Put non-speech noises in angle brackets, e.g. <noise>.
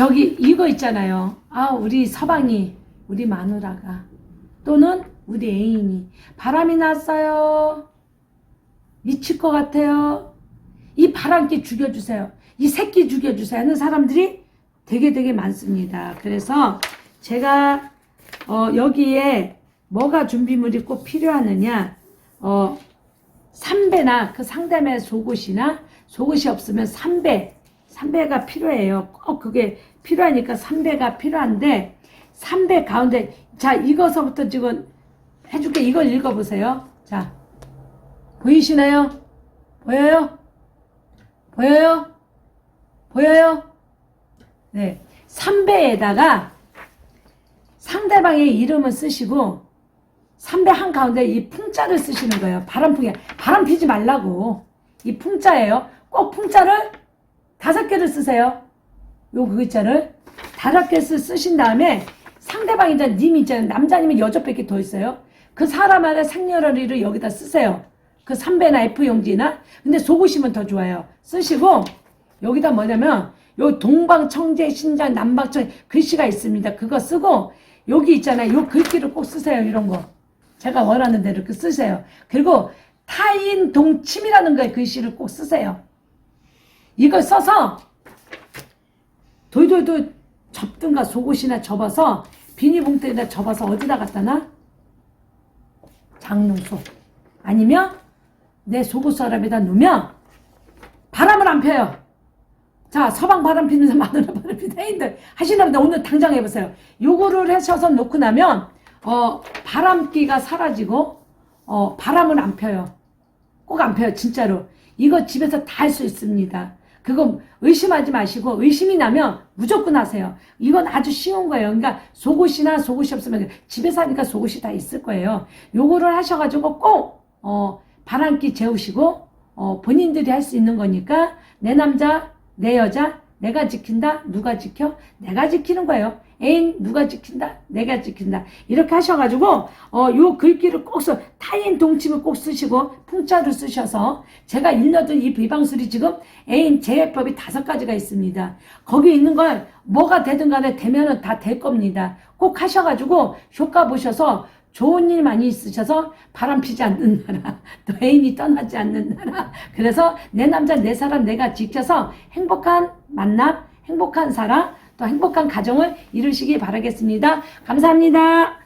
저기 이거 있잖아요. 아 우리 서방이 우리 마누라가 또는 우리 애인이 바람이 났어요. 미칠 것 같아요. 이 바람기 죽여주세요. 이 새끼 죽여주세요 하는 사람들이 되게 되게 많습니다. 그래서 제가 어, 여기에 뭐가 준비물이 꼭 필요하느냐 어, 3배나 그 상담의 속옷이나 속옷이 없으면 3배 3배가 필요해요. 꼭 그게 필요하니까 3배가 필요한데 3배 가운데 자 이거서부터 지금 해줄게 이걸 읽어보세요. 자 보이시나요? 보여요? 보여요? 보여요? 네. 3배에다가 상대방의 이름을 쓰시고 3배 한 가운데 이 풍자를 쓰시는 거예요. 바람풍이. 바람 피지 말라고. 이 풍자예요. 꼭 풍자를 다섯 개를 쓰세요. 요 글자를 다섯 개 쓰- 쓰신 다음에 상대방이 이제 님 있잖아요. 남자님이 여섯 개더 있어요. 그 사람의 생년월일을 여기다 쓰세요. 그 3배나 F용지나 근데 속으시면 더 좋아요. 쓰시고 여기다 뭐냐면 요 동방청재 신장 남방 청 글씨가 있습니다. 그거 쓰고 여기 있잖아요. 요 글귀를 꼭 쓰세요. 이런 거. 제가 원하는 대로 그 쓰세요. 그리고 타인 동침이라는 거에 글씨를 꼭 쓰세요. 이걸 써서 돌돌돌 접든가 속옷이나 접어서 비닐봉투에다 접어서 어디다 갖다 놔? 장롱 속 아니면 내 속옷 서랍에다 놓으면 바람을 안 펴요. 자, 서방 바람 피는 사람, <laughs> 마누라 바람 피는 애인들 하시나보다 오늘 당장 해보세요. 요거를 하셔서 놓고 나면, 어, 바람기가 사라지고, 어, 바람을 안 펴요. 꼭 안 펴요, 진짜로. 이거 집에서 다 할 수 있습니다. 그거 의심하지 마시고, 의심이 나면 무조건 하세요. 이건 아주 쉬운 거예요. 그러니까 속옷이나 속옷이 없으면 집에서 하니까 속옷이 다 있을 거예요. 요거를 하셔가지고 꼭, 어, 바람기 재우시고, 어, 본인들이 할 수 있는 거니까, 내 남자, 내 여자, 내가 지킨다, 누가 지켜? 내가 지키는 거예요. 애인 누가 지킨다, 내가 지킨다. 이렇게 하셔가지고, 어, 요 글귀를 꼭 써, 타인 동침을 꼭 쓰시고, 풍자를 쓰셔서, 제가 일러둔 이 비방술이 지금 애인 제해법이 다섯 가지가 있습니다. 거기 있는 걸 뭐가 되든 간에 되면은 다 될 겁니다. 꼭 하셔가지고, 효과 보셔서, 좋은 일 많이 있으셔서 바람 피지 않는 나라, <laughs> 또 애인이 떠나지 않는 나라. 그래서 내 남자, 내 사람 내가 지켜서 행복한 만남, 행복한 사랑, 또 행복한 가정을 이루시기 바라겠습니다. 감사합니다.